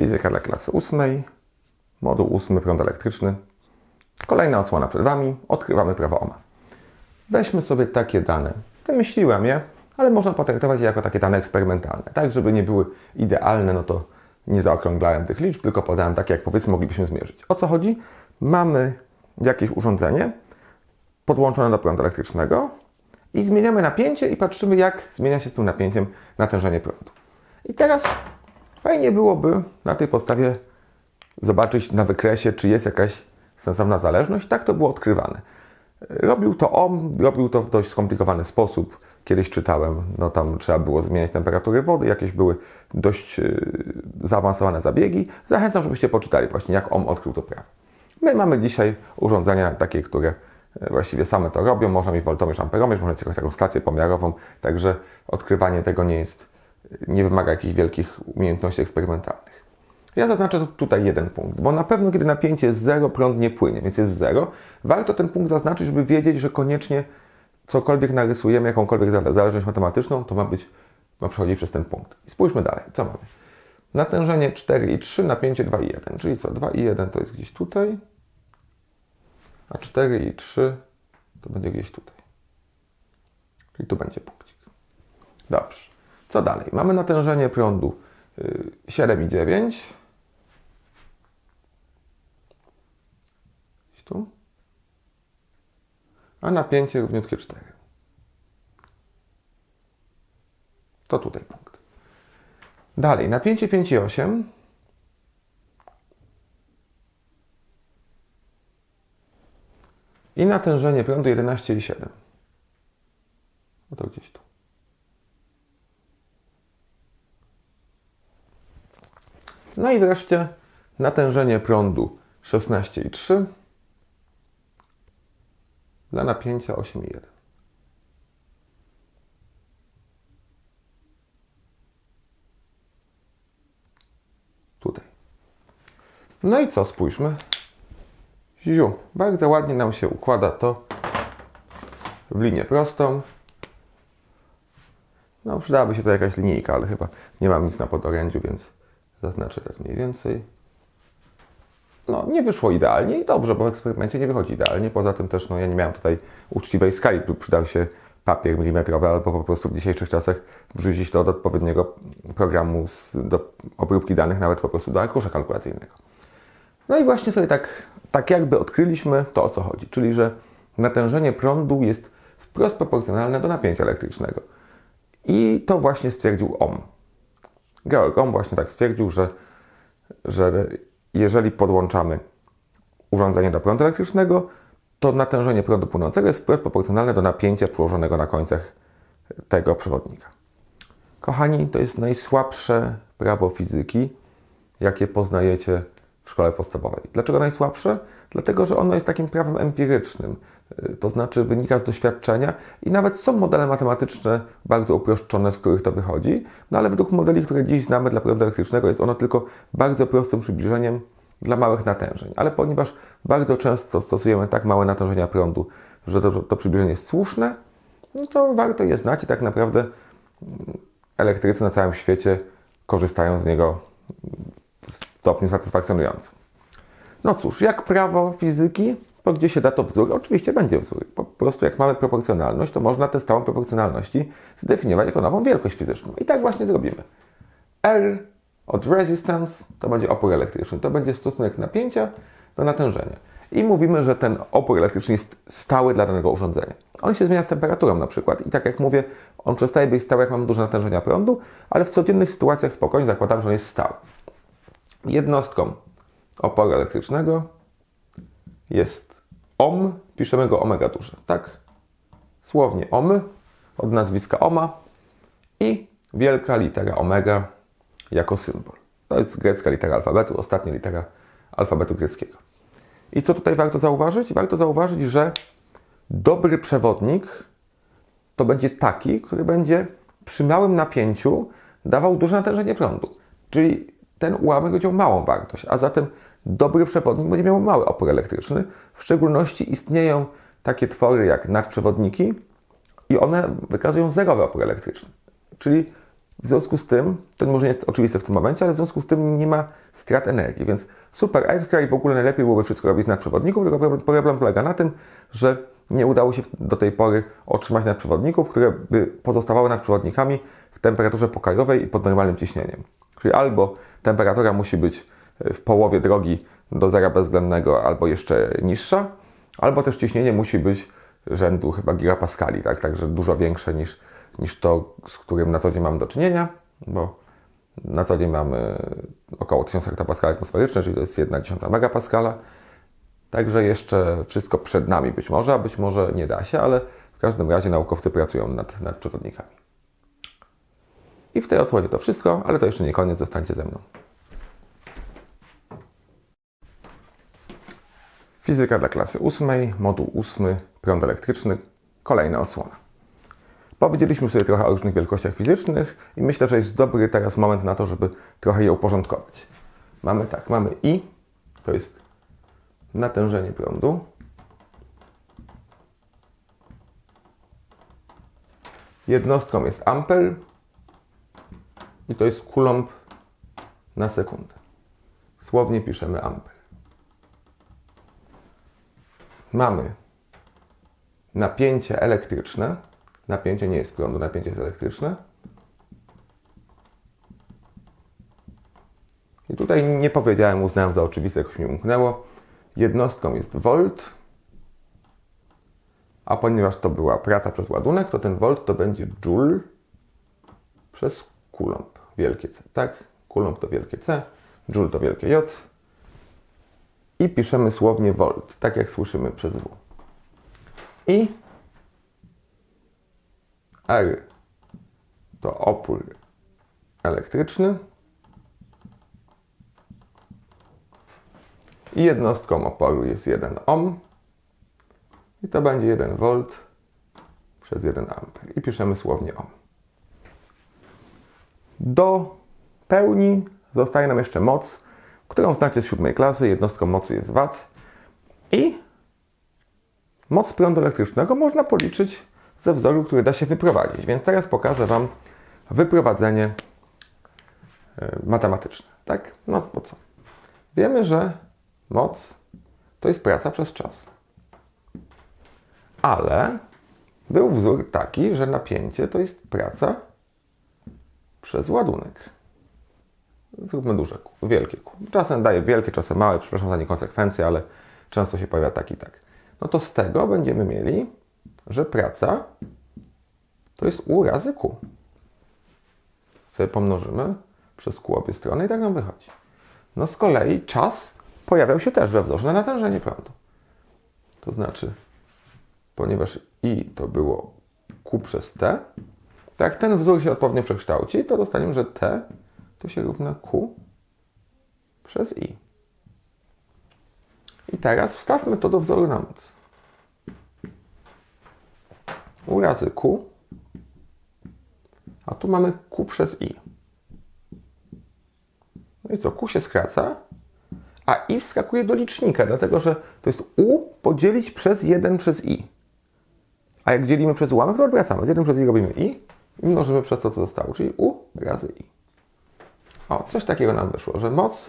Fizyka dla klasy ósmej, moduł ósmy, prąd elektryczny. Kolejna odsłona przed Wami. Odkrywamy prawo Ohma. Weźmy sobie takie dane. Wymyśliłem je, ale można potraktować je jako takie dane eksperymentalne. Tak, żeby nie były idealne, no to nie zaokrąglałem tych liczb, tylko podałem takie, jak powiedzmy moglibyśmy zmierzyć. O co chodzi? Mamy jakieś urządzenie podłączone do prądu elektrycznego i zmieniamy napięcie i patrzymy, jak zmienia się z tym napięciem natężenie prądu. I teraz fajnie byłoby na tej podstawie zobaczyć na wykresie, czy jest jakaś sensowna zależność. Tak to było odkrywane. Robił to on, robił to w dość skomplikowany sposób. Kiedyś czytałem, no tam trzeba było zmieniać temperatury wody, jakieś były dość yy, zaawansowane zabiegi. Zachęcam, żebyście poczytali właśnie, jak on odkrył to prawo. My mamy dzisiaj urządzenia takie, które właściwie same to robią. Można mieć woltomierz, amperomierz, można mieć jakąś taką stację pomiarową, także odkrywanie tego nie jest, nie wymaga jakichś wielkich umiejętności eksperymentalnych. Ja zaznaczę tutaj jeden punkt, bo na pewno kiedy napięcie jest zero, prąd nie płynie, więc jest zero. Warto ten punkt zaznaczyć, żeby wiedzieć, że koniecznie cokolwiek narysujemy, jakąkolwiek zależność matematyczną, to ma być, ma przechodzić przez ten punkt. I spójrzmy dalej, co mamy? Natężenie 4 i 3, napięcie 2 i 1, czyli co? 2 i 1 to jest gdzieś tutaj, a 4 i 3 to będzie gdzieś tutaj. Czyli tu będzie punkcik. Dobrze. Co dalej? Mamy natężenie prądu 7 i 9. Gdzieś tu. A napięcie równiutkie 4. To tutaj punkt. Dalej, napięcie 5 i 8. I natężenie prądu 11 i 7. No to gdzieś tu. No i wreszcie natężenie prądu 16 i 3 dla napięcia 8 i 1. Tutaj. No i co? Spójrzmy. Ziu, bardzo ładnie nam się układa to w linię prostą. No, przydałaby się to jakaś linijka, ale chyba nie mam nic na podorędziu, więc zaznaczę tak mniej więcej. No, nie wyszło idealnie i dobrze, bo w eksperymencie nie wychodzi idealnie. Poza tym też, no, ja nie miałem tutaj uczciwej skali, przydał się papier milimetrowy, albo po prostu w dzisiejszych czasach wrzucić to do odpowiedniego programu z, do obróbki danych, nawet po prostu do arkusza kalkulacyjnego. No i właśnie sobie tak, tak jakby odkryliśmy to, o co chodzi, czyli że natężenie prądu jest wprost proporcjonalne do napięcia elektrycznego. I to właśnie stwierdził Ohm. Georg Ohm właśnie tak stwierdził, że, że jeżeli podłączamy urządzenie do prądu elektrycznego, to natężenie prądu płynącego jest wprost proporcjonalne do napięcia przyłożonego na końcach tego przewodnika. Kochani, to jest najsłabsze prawo fizyki, jakie poznajecie w szkole podstawowej. Dlaczego najsłabsze? Dlatego, że ono jest takim prawem empirycznym, to znaczy wynika z doświadczenia i nawet są modele matematyczne bardzo uproszczone, z których to wychodzi, no ale według modeli, które dziś znamy dla prądu elektrycznego, jest ono tylko bardzo prostym przybliżeniem dla małych natężeń. Ale ponieważ bardzo często stosujemy tak małe natężenia prądu, że to, to przybliżenie jest słuszne, no to warto je znać i tak naprawdę elektrycy na całym świecie korzystają z niego w stopniu satysfakcjonującym. No cóż, jak prawo fizyki, to gdzie się da to wzór? Oczywiście będzie wzór. Po prostu jak mamy proporcjonalność, to można tę stałą proporcjonalności zdefiniować jako nową wielkość fizyczną. I tak właśnie zrobimy. R od resistance to będzie opór elektryczny. To będzie stosunek napięcia do natężenia. I mówimy, że ten opór elektryczny jest stały dla danego urządzenia. On się zmienia z temperaturą na przykład. I tak jak mówię, on przestaje być stały, jak mamy duże natężenia prądu, ale w codziennych sytuacjach spokojnie zakładam, że on jest stały. Jednostką oporu elektrycznego jest ohm, piszemy go omega duże, tak? Słownie ohm od nazwiska ohma i wielka litera omega jako symbol. To jest grecka litera alfabetu, ostatnia litera alfabetu greckiego. I co tutaj warto zauważyć? Warto zauważyć, że dobry przewodnik to będzie taki, który będzie przy małym napięciu dawał duże natężenie prądu. Czyli ten ułamek będzie miał małą wartość, a zatem dobry przewodnik będzie miał mały opór elektryczny. W szczególności istnieją takie twory jak nadprzewodniki i one wykazują zerowy opór elektryczny. Czyli W związku z tym, to może nie jest oczywiste w tym momencie, ale w związku z tym nie ma strat energii, więc super ekstra i w ogóle najlepiej byłoby wszystko robić z nadprzewodników, tylko problem, polega na tym, że nie udało się do tej pory otrzymać nadprzewodników, które by pozostawały nadprzewodnikami w temperaturze pokojowej i pod normalnym ciśnieniem. Czyli albo temperatura musi być w połowie drogi do zera bezwzględnego, albo jeszcze niższa, albo też ciśnienie musi być rzędu chyba gigapaskali, tak? także dużo większe niż, niż to, z którym na co dzień mamy do czynienia, bo na co dzień mamy około 1000 hektopaskali atmosferyczne, czyli to jest 1 dziesiąta megapaskala. Także jeszcze wszystko przed nami być może, a być może nie da się, ale w każdym razie naukowcy pracują nad, nad przewodnikami. I w tej odsłonie to wszystko, ale to jeszcze nie koniec, zostańcie ze mną. Fizyka dla klasy ósmej, moduł ósmy, prąd elektryczny, kolejna osłona. Powiedzieliśmy sobie trochę o różnych wielkościach fizycznych i myślę, że jest dobry teraz moment na to, żeby trochę je uporządkować. Mamy tak, mamy I, to jest natężenie prądu. Jednostką jest amper i to jest coulomb na sekundę. Słownie piszemy amper. Mamy napięcie elektryczne. Napięcie nie jest prądu, napięcie jest elektryczne. I tutaj nie powiedziałem, uznałem za oczywiste, jakoś mi umknęło. Jednostką jest volt, a ponieważ to była praca przez ładunek, to ten volt to będzie joule przez coulomb, wielkie C, tak? Coulomb to wielkie C, joule to wielkie J i piszemy słownie volt, tak jak słyszymy przez W. I R to opór elektryczny i jednostką oporu jest 1 ohm i to będzie 1 V przez 1 A i piszemy słownie ohm. Do pełni zostaje nam jeszcze moc, którą znacie z siódmej klasy. Jednostką mocy jest W i moc prądu elektrycznego można policzyć ze wzoru, który da się wyprowadzić. Więc teraz pokażę Wam wyprowadzenie e, matematyczne. Tak? No po co? Wiemy, że moc to jest praca przez czas. Ale był wzór taki, że napięcie to jest praca przez ładunek. Zróbmy duże kół, wielkie kół. Czasem daje wielkie, czasem małe, przepraszam za niekonsekwencje, ale często się pojawia tak i tak. No to z tego będziemy mieli, że praca to jest U razy Q. Sobie pomnożymy przez Q obie strony i tak nam wychodzi. No z kolei czas pojawiał się też we wzorze na natężenie prądu. To znaczy, ponieważ I to było Q przez T, to jak ten wzór się odpowiednio przekształci, to dostaniemy, że T to się równa Q przez I. I teraz wstawmy to do wzoru na moc. U razy Q, a tu mamy Q przez I. No i co? Q się skraca, a I wskakuje do licznika, dlatego że to jest U podzielić przez 1 przez I. A jak dzielimy przez ułamek, to odwracamy. Z 1 przez I robimy I i mnożymy przez to, co zostało, czyli U razy I. O, coś takiego nam wyszło, że moc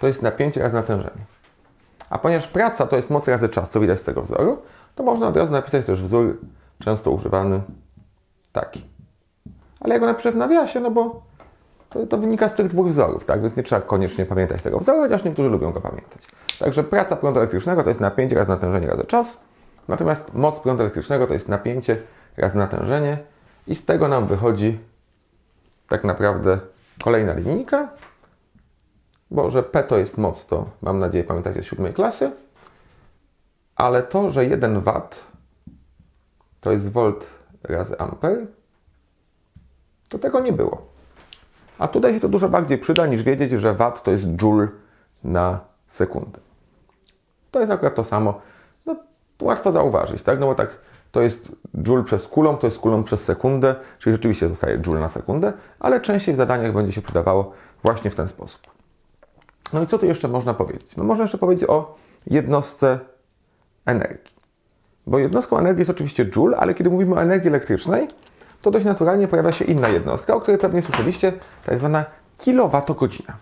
to jest napięcie razy natężenie. A ponieważ praca to jest moc razy czas, co widać z tego wzoru, to można od razu napisać też wzór często używany taki. Ale ja go napiszę w nawiasie, no bo to, to, wynika z tych dwóch wzorów, tak? Więc nie trzeba koniecznie pamiętać tego wzoru, chociaż niektórzy lubią go pamiętać. Także praca prądu elektrycznego to jest napięcie razy natężenie razy czas, natomiast moc prądu elektrycznego to jest napięcie razy natężenie i z tego nam wychodzi tak naprawdę kolejna linijka, bo że P to jest moc, to mam nadzieję pamiętacie z siódmej klasy, ale to, że 1 W to jest volt razy amper, to tego nie było. A tutaj się to dużo bardziej przyda niż wiedzieć, że watt to jest joule na sekundę. To jest akurat to samo. No, łatwo zauważyć, tak? No bo tak, to jest joule przez coulomb, to jest coulomb przez sekundę, czyli rzeczywiście zostaje joule na sekundę, ale częściej w zadaniach będzie się przydawało właśnie w ten sposób. No i co tu jeszcze można powiedzieć? No można jeszcze powiedzieć o jednostce energii. Bo jednostką energii jest oczywiście joule, ale kiedy mówimy o energii elektrycznej, to dość naturalnie pojawia się inna jednostka, o której pewnie słyszeliście, tak zwana kilowatogodzina.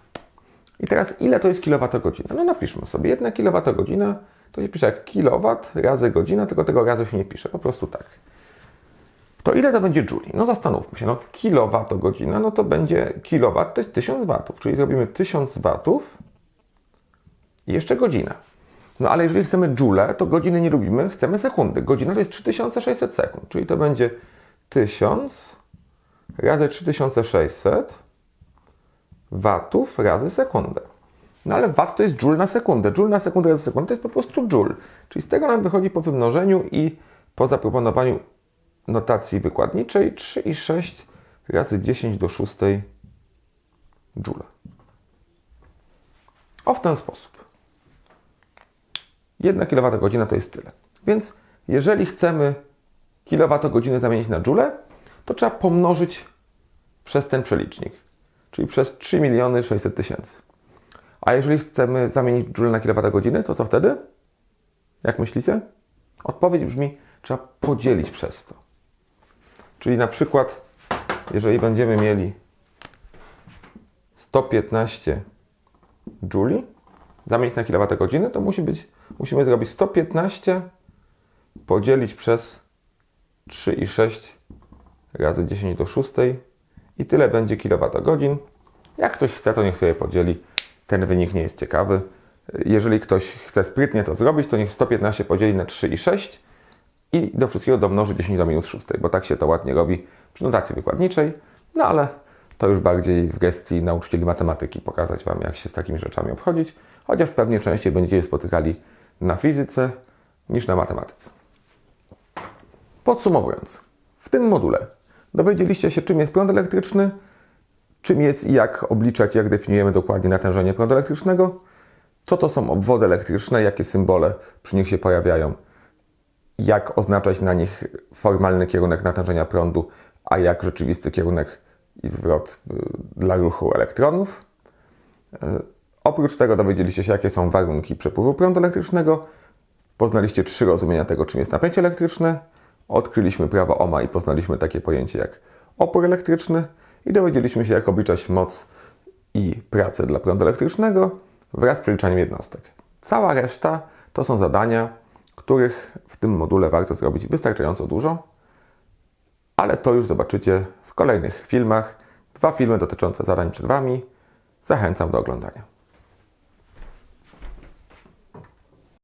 I teraz ile to jest kilowatogodzina? No napiszmy sobie. Jedna kilowatogodzina to się pisze jak kilowat razy godzina, tylko tego razu się nie pisze, po prostu tak. To ile to będzie jouli? No zastanówmy się, no kilowatogodzina, no to będzie kilowat, to jest 1000 watów, czyli zrobimy 1000 watów i jeszcze godzina. No ale jeżeli chcemy joule, to godziny nie lubimy, chcemy sekundy. Godzina to jest 3600 sekund, czyli to będzie 1000 razy 3600 watów razy sekundę. No ale watt to jest joule na sekundę. Joule na sekundę razy sekundę to jest po prostu joule. Czyli z tego nam wychodzi po wymnożeniu i po zaproponowaniu notacji wykładniczej 3,6 razy 10 do 6 joule. O w ten sposób. 1 kWh to jest tyle. Więc jeżeli chcemy kilowatogodziny zamienić na joule, to trzeba pomnożyć przez ten przelicznik, czyli przez 3 miliony 600 tysięcy. A jeżeli chcemy zamienić joule na kilowatogodziny, to co wtedy? Jak myślicie? Odpowiedź brzmi, trzeba podzielić przez to. Czyli na przykład, jeżeli będziemy mieli 115 jouli, zamienić na kilowatogodziny, to musi być, musimy zrobić 115 podzielić przez 3,6 razy 10 do 6 i tyle będzie kilowatogodzin. Jak ktoś chce, to niech sobie podzieli. Ten wynik nie jest ciekawy. Jeżeli ktoś chce sprytnie to zrobić, to niech 115 podzieli na 3,6 i do wszystkiego domnoży 10 do minus 6, bo tak się to ładnie robi przy notacji wykładniczej. No ale to już bardziej w gestii nauczycieli matematyki pokazać Wam, jak się z takimi rzeczami obchodzić, chociaż pewnie częściej będziecie je spotykali na fizyce niż na matematyce. Podsumowując, w tym module dowiedzieliście się, czym jest prąd elektryczny, czym jest i jak obliczać, jak definiujemy dokładnie natężenie prądu elektrycznego, co to są obwody elektryczne, jakie symbole przy nich się pojawiają, jak oznaczać na nich formalny kierunek natężenia prądu, a jak rzeczywisty kierunek i zwrot y, dla ruchu elektronów. Y, Oprócz tego dowiedzieliście się, jakie są warunki przepływu prądu elektrycznego. Poznaliście trzy rozumienia tego, czym jest napięcie elektryczne. Odkryliśmy prawo Ohma i poznaliśmy takie pojęcie jak opór elektryczny. I dowiedzieliśmy się, jak obliczać moc i pracę dla prądu elektrycznego wraz z przeliczaniem jednostek. Cała reszta to są zadania, których w tym module warto zrobić wystarczająco dużo, ale to już zobaczycie w kolejnych filmach. Dwa filmy dotyczące zadań przed Wami. Zachęcam do oglądania.